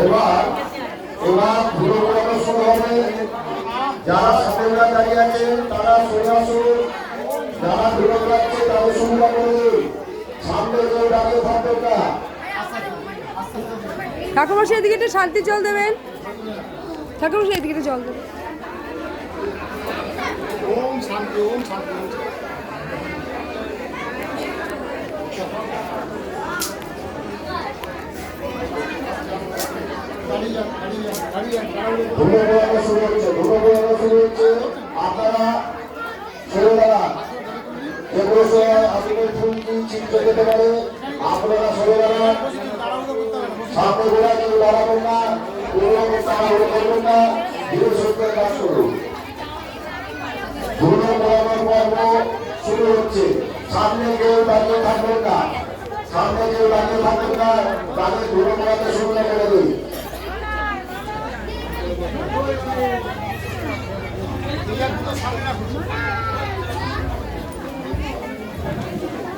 এবার এবার ধুলো পড়ানো শুরু হবে। যারা সাপেরা দাঁড়িয়ে আছে তারা সরে আসুন। যারা ধুলো পড়াচ্ছে তাদের করে সামনে কেউ না ঠাকুরমশাই এদিকে একটু শান্তি জল দেবেন। ঠাকুরমশাই এদিকে একটু জল দেবেন। ওম শান্তি ওম শান্তি ওম শান্তি। দাঁড়িয়ে যান, দাঁড়িয়ে যান, দাঁড়িয়ে যান, দাঁড়ালে ধুলো পড়ানো শুরু হচ্ছে ধুলো পড়ানো শুরু হচ্ছে আপনারা সরে দাঁড়ান সে আসলে ফুলকি ছিটকে সামনে কেউ দাঁড়িয়ে থাকবেন না। সামনে কেউ দাঁড়িয়ে থাকবেন না তাদের ধুলো পড়াতে শুরু করে দিন দুটো সামনে